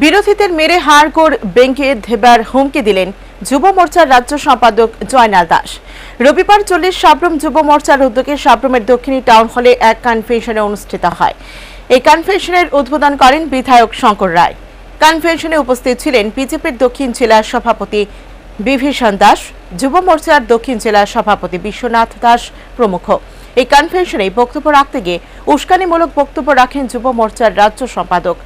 বিরোধীদের মেরে হাড়গোড় বেঙ্কে ধেবার হুমকি দিলেন যুব মোর্চার রাজ্য সম্পাদক জয়নাল দাস। রবিবার চল্লিশ সাব্রম যুব মোর্চার উদ্যোগে সাব্রমের দক্ষিণী টাউন হলে এক কনভেনশনে অনুষ্ঠিত হয়। এই কনভেনশনের উদ্বোধন করেন বিধায়ক শঙ্কর রায়। কনভেনশনে উপস্থিত ছিলেন বিজেপির দক্ষিণ জেলার সভাপতি বিভীষণ দাস, যুব মোর্চার দক্ষিণ জেলার সভাপতি বিশ্বনাথ দাস প্রমুখ। এই কনভেনশনে বক্তব্য রাখতে গিয়ে উস্কানিমূলক বক্তব্য রাখেন যুব মোর্চার রাজ্য সম্পাদক।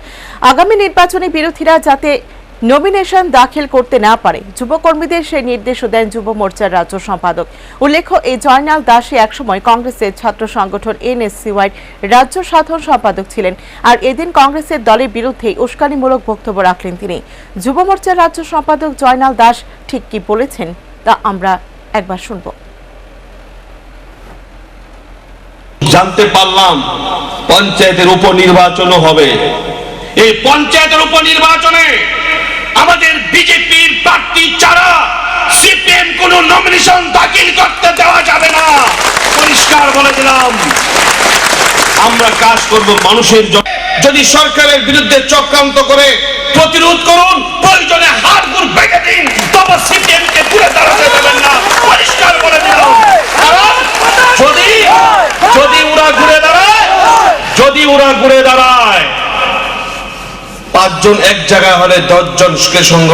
আগামী নির্বাচনে বিরোধীরা যাতে নমিনেশন দাখিল করতে না পারে, যুবকর্মীদের সেই নির্দেশও দেন যুব মোর্চার রাজ্য সম্পাদক। উল্লেখ্য, এই জয়নাল দাসী একসময় কংগ্রেসের ছাত্র সংগঠন এনএসসিওয়াই রাজ্য সাধারণ সম্পাদক ছিলেন আর এদিন কংগ্রেসের দলের বিরুদ্ধে উস্কানিমূলক বক্তব্য রাখলেন তিনি। যুব মোর্চার রাজ্য সম্পাদক জয়নাল দাস ঠিক কি বলেছেন তা আমরা একবার শুনব। জানতে পারলাম পঞ্চায়েতের উপনির্বাচনও হবে। এই পঞ্চায়েতের উপনির্বাচনে আমাদের বিজেপির প্রার্থী ছাড়া সিপিএম কোন নমিনেশন দাখিল করতে দেওয়া যাবে না। পরিষ্কার বলে দিলাম। আমরা কাজ করব মানুষের জন্য যদি সরকারের বিরুদ্ধে চক্রান্ত করে প্রতিরোধ করুন, প্রয়োজনে হাত গুড় ভেঙে দিন তবে সিপিএম কে ঘুরে দাঁড়াতে দেবেন না পরিষ্কার বলে দিলাম কারণ যদি যদি ওরা ঘুরে দাঁড়ায় যদি ঘুরে দাঁড়ায়। পাঁচজন এক জায়গায় হলে দশজনকে সঙ্গ